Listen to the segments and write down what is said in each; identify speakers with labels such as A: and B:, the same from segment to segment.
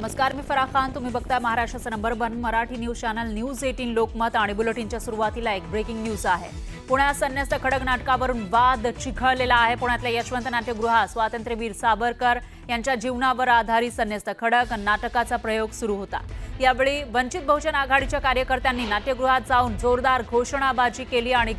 A: नमस्कार मी फराह खान. तुम्ही बघताय महाराष्ट्राचा number one Marathi news channel news eighteen Lokmat आणि बुलेटिनच्या सुरुवातीला एक ब्रेकिंग न्यूज आहे. पुण्यात संन्यास्त खडक नाटकावरून वाद चिखळलेला आहे. पुण्यातल्या यशवंत नाट्यगृहात स्वातंत्र्यवीर सावरकर यांच्या जीवनावर आधारित संन्यस्त खडक नाटकाचा प्रयोग सुरू होता. यावेळी वंचित बहुजन आघाडीच्या कार्यकर्त्यांनी नाट्यगृहात जाऊन जोरदार घोषणाबाजी केली आणि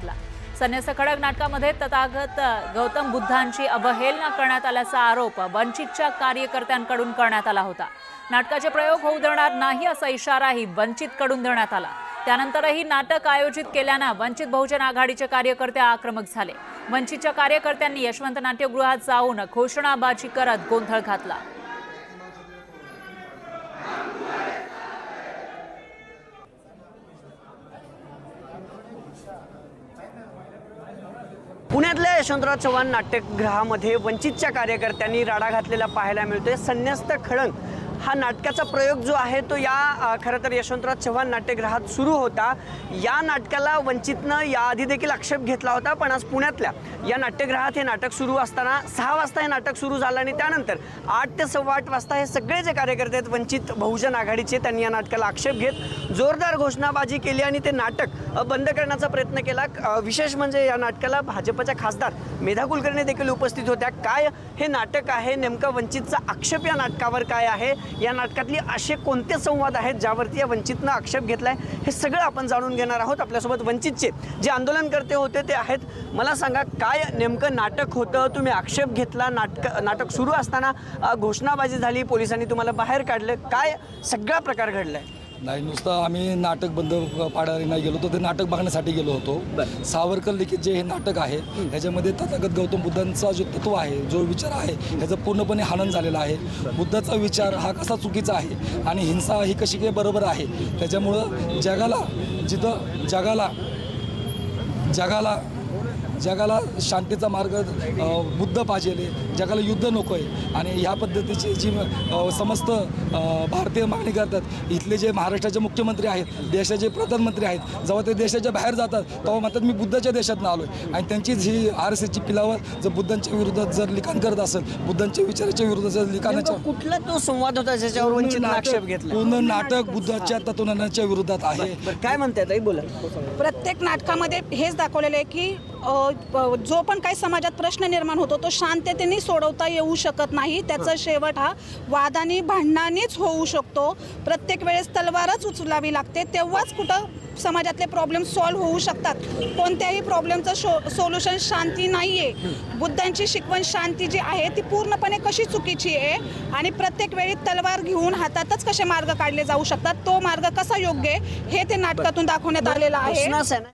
A: संन्यास खडक नाटकामध्ये तथागत गौतम बुद्धांची अवहेलना करण्यात आल्याचा आरोप वंचितच्या कार्यकर्त्यांकडून करण्यात आला होता. नाटकाचे प्रयोग होऊ देणार नाही असा इशाराही वंचितकडून देण्यात आला. त्यानंतरही नाटक आयोजित केल्यानं वंचित बहुजन आघाडीचे कार्यकर्ते आक्रमक झाले. वंचितच्या कार्यकर्त्यांनी यशवंत नाट्यगृहात जाऊन घोषणाबाजी करत गोंधळ घातला.
B: पुण्यातल्या यशवंतराव चव्हाण नाट्यगृहामध्ये वंचितच्या कार्यकर्त्यांनी राडा घातलेला पाहायला मिळतोय. संन्यस्त खडंग हा नाटकाचा प्रयोग जो आहे तो या खरं तर यशवंतराव चव्हाण नाट्यगृहात सुरू होता. या नाटकाला वंचितनं याआधी देखील आक्षेप घेतला होता पण आज पुण्यातल्या या नाट्यगृहात हे नाटक सुरू असताना सहा वाजता हे नाटक सुरू झालं आणि त्यानंतर आठ ते सव्वा आठ वाजता हे सगळे जे कार्यकर्ते आहेत वंचित बहुजन आघाडीचे त्यांनी या नाटकाला आक्षेप घेत जोरदार घोषणाबाजी केली आणि ते नाटक बंद करण्याचा प्रयत्न केला. विशेष म्हणजे या नाटकाला भाजपच्या खासदार मेधा कुलकर्णी देखील उपस्थित होत्या. काय हे नाटक आहे? नेमकं वंचितचा आक्षेप या नाटकावर काय आहे? या नाटकातली असे कोणते संवाद आहेत ज्यावरती या वंचितनं आक्षेप घेतलाय हे सगळं आपण जाणून घेणार आहोत आपल्यासोबत वंचितचे जे आंदोलनकर्ते होते ते आहेत. मला सांगा काय नेमकं नाटक होतं? तुम्ही आक्षेप घेतला नाटक नाटक सुरू असताना घोषणाबाजी झाली पोलिसांनी तुम्हाला बाहेर काढलं काय सगळा प्रकार घडलाय?
C: नाही नुसतं आम्ही नाटक बंद पाडायला नाही गेलो तर ते नाटक बघण्यासाठी गेलो होतो. सावरकर लिखित जे हे नाटक आहे ह्याच्यामध्ये तथागत गौतम बुद्धांचा जो तत्व आहे जो विचार आहे ह्याचं पूर्णपणे हनन झालेला आहे. बुद्धाचा विचार हा कसा चुकीचा आहे आणि हिंसा ही कशी काही बरोबर आहे त्याच्यामुळं जगाला जिथं जगाला जगाला जगाला शांतीचा मार्ग बुद्ध पाहिजे जगाला युद्ध नको आहे आणि ह्या पद्धतीची जी समस्त भारतीय मागणी करतात इथले जे महाराष्ट्राचे मुख्यमंत्री आहेत देशाचे प्रधानमंत्री आहेत जेव्हा ते देशाच्या बाहेर जातात तेव्हा म्हणतात मी बुद्धाच्या देशातून आलो आहे आणि त्यांचीच ही आर एस एसची पिलावर जर बुद्धांच्या विरोधात जर लिखाण करत असेल बुद्धांच्या विचाराच्या विरोधात जर लिखाणाच्या
B: कुठला तो संवाद होता ज्याच्यावर आक्षेप घेतला?
C: पूर्ण नाटक बुद्धाच्या तत्वज्ञानाच्या विरोधात आहे.
B: काय म्हणताय ताई? बोला.
D: प्रत्येक नाटकामध्ये हेच दाखवलेलं आहे की जो पण काही समाजात प्रश्न निर्माण होतो तो शांततेने सोडवता येऊ शकत नाही. त्याचा शेवट हा वादानी भांडणानेच होऊ शकतो. प्रत्येक वेळेस तलवारच उचलावी लागते. तेव्हाच कुठं समाजातले प्रॉब्लेम सॉल्व्ह होऊ शकतात. कोणत्याही प्रॉब्लेमचं शो सोल्युशन शांती नाही आहे बुद्धांची शिकवण शांती जी आहे ती पूर्णपणे कशी चुकीची आहे? आणि प्रत्येक वेळी तलवार घेऊन हातातच कसे मार्ग काढले जाऊ शकतात? तो मार्ग कसा योग्य आहे? हे ते नाटकातून दाखवण्यात आलेलं आहे.